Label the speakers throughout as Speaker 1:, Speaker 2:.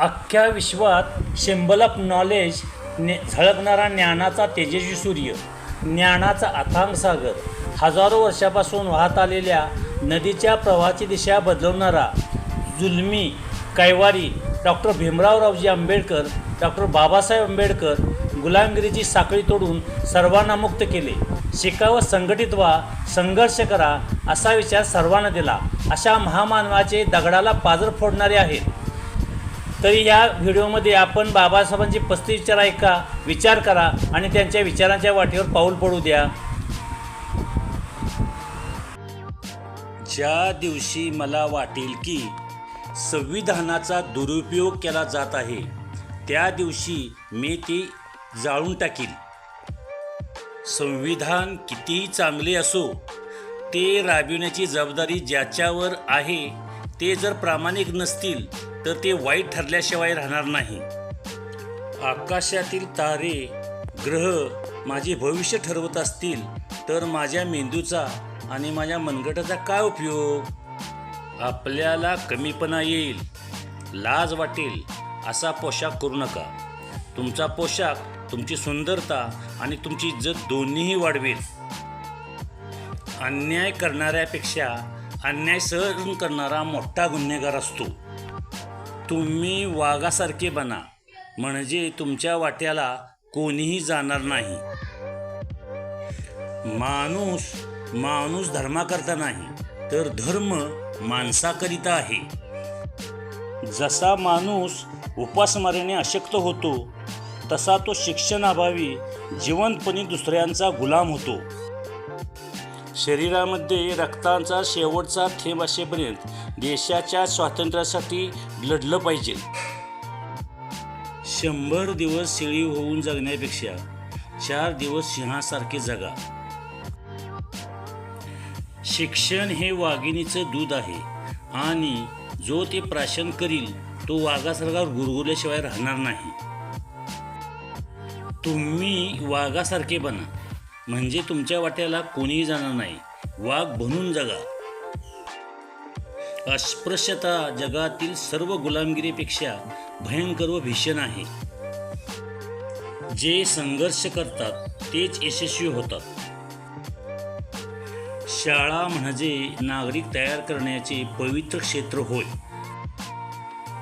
Speaker 1: अख्ख्या विश्वात symbol of knowledge ने झळकणारा ज्ञानाचा तेजस्वी सूर्य ज्ञानाचा अथांग सागर हजारो वर्षापासून वाहत आलेल्या नदीच्या प्रवाहाची दिशा बदलवणारा जुलमी कैवारी डॉक्टर भीमरावरावजी आंबेडकर डॉक्टर बाबासाहेब आंबेडकर गुलामगिरीची साखळी तोडून सर्वांना मुक्त केले. शिका व संघटित व्हा संघर्ष करा असा विचार सर्वांना दिला. अशा महामानवाचे दगडाला पाजर फोडणारे आहेत. तरी या व्हिडिओमध्ये आपण बाबासाहेबांचे पस्तीस विचार ऐका विचार करा आणि त्यांच्या विचारांच्या वाटेवर पाऊल पडू द्या. ज्या दिवशी मला वाटेल की संविधानाचा दुरुपयोग केला जात आहे त्या दिवशी मी ती जाळून टाकील संविधान कितीही चांगले असो ते राबविण्याची जबाबदारी ज्याच्यावर आहे ते जर प्रामाणिक नसतील तर ते वाईट ठरल्याशिवाय राहणार नाही. आकाशातील तारे ग्रह माझे भविष्य ठरवत असतील तर माझ्या मेंदूचा आणि माझ्या मनगटाचा काय उपयोग? आपल्याला कमीपणा येईल लाज वाटेल असा पोशाख करू नका. तुमचा पोशाख तुमची सुंदरता आणि तुमची इज्जत दोन्हीही वाढवेल. अन्याय करणाऱ्यापेक्षा अन्याय सहन करणारा मोठा गुन्हेगार असतो. तुम्ही वाघासारखे बना म्हणजे तुमच्या वाट्याला कोणीही जाणार नाही. माणूस माणूस धर्माकरता नाही तर धर्म माणसाकरिता आहे. जसा माणूस उपासमारीने अशक्त होतो तसा तो शिक्षणाभावी जिवंतपणी दुसऱ्यांचा गुलाम होतो. शरीरामध्ये रक्ताचा शेवटचा थेंब असेपर्यंत देशाच्या स्वातंत्र्यासाठी लढलं पाहिजे. शंभर दिवस शेळी होऊन जगण्यापेक्षा चार दिवस सिंहासारखे जगा. शिक्षण हे वाघिणीचं दूध आहे आणि जो ते प्राशन करील तो वाघासारखा गुरगुरल्याशिवाय राहणार नाही. तुम्ही वाघासारखे बना. म्हणजे तुमच्या वाट्याला कोणीही जाणार नाही. वाघ बनून जगा. अस्पृश्यता जगातील सर्व गुलामगिरीपेक्षा भयंकर व भीषण आहे. जे संघर्ष करतात तेच यशस्वी होतात. शाळा म्हणजे नागरिक तयार करण्याचे पवित्र क्षेत्र होय.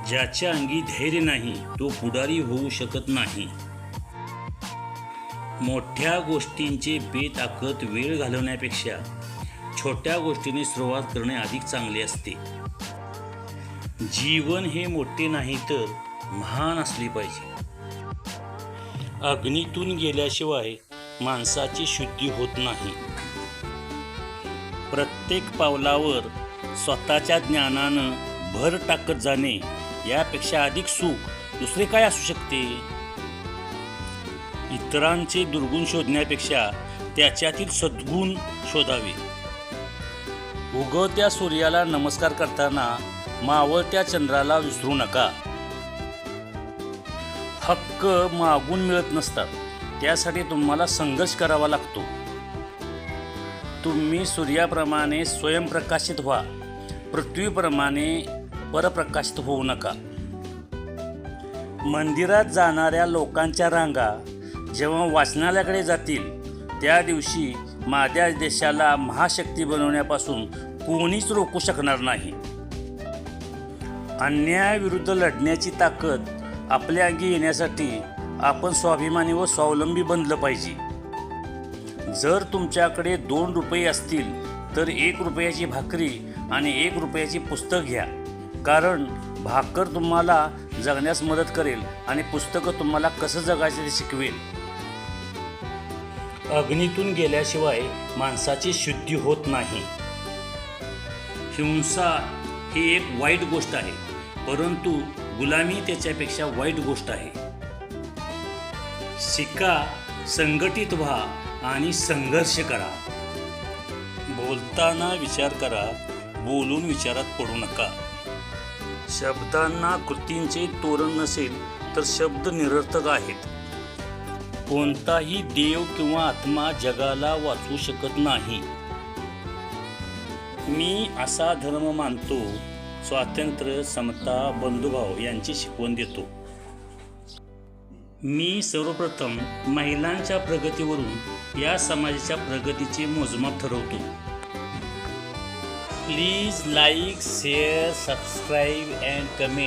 Speaker 1: ज्याच्या अंगी धैर्य नाही तो पुढारी होऊ शकत नाही. मोठ्या गोष्टींचे बेताकत वेळ घालवण्यापेक्षा छोट्या गोष्टीने सुरुवात करणे अधिक चांगले असते. जीवन हे मोठे नाही तर महान असले पाहिजे. अग्नीतून गेल्याशिवाय माणसाची शुद्धी होत नाही. प्रत्येक पावलावर स्वतःच्या ज्ञानानं भर टाकत जाणे यापेक्षा अधिक सुख दुसरे काय असू शकते? इतरांचे दुर्गुण शोधण्यापेक्षा त्याच्यातील सद्गुण शोधावे. उगवत्या सूर्याला नमस्कार करताना मावळत्या चंद्राला विसरू नका. हक्क मागून मिळत नसतात त्यासाठी तुम्हाला संघर्ष करावा लागतो. तुम्ही सूर्याप्रमाणे स्वयंप्रकाशित व्हा पृथ्वीप्रमाणे परप्रकाशित होऊ नका. मंदिरात जाणाऱ्या लोकांच्या रांगा जेव्हा वाचनालयाकडे जातील त्या दिवशी माझ्या देशाला महाशक्ती बनवण्यापासून कोणीच रोखू शकणार नाही. अन्यायाविरुद्ध लढण्याची ताकद आपल्या अंगी येण्यासाठी आपण स्वाभिमानी व स्वावलंबी बनलं पाहिजे. जर तुमच्याकडे दोन रुपये असतील तर एक रुपयाची भाकरी आणि एक रुपयाची पुस्तक घ्या. कारण भाकर तुम्हाला जगण्यास मदत करेल आणि पुस्तकं तुम्हाला कसं जगायचं ते शिकवेल. अग्नीतून गेल्याशिवाय माणसाची शुद्धी होत नाही. हिंसा ही एक वाईट गोष्ट आहे परंतु गुलामी त्याच्यापेक्षा वाईट गोष्ट आहे. शिका संघटित व्हा आणि संघर्ष करा. बोलताना विचार करा बोलून विचारात पडू नका. शब्दांना कृतींचे तोरण नसेल तर शब्द निरर्थक आहेत. कोणताही देव किंवा आत्मा जगाला वाचवू शकत नाही. मी असा धर्म मानतो स्वातंत्र्य समता बंधुभाव यांची शिकवण देतो. मी सर्वप्रथम महिलांच्या प्रगतीवरून या समाजाच्या प्रगतीचे मोजमाप ठरवतो. Please like share subscribe and comment.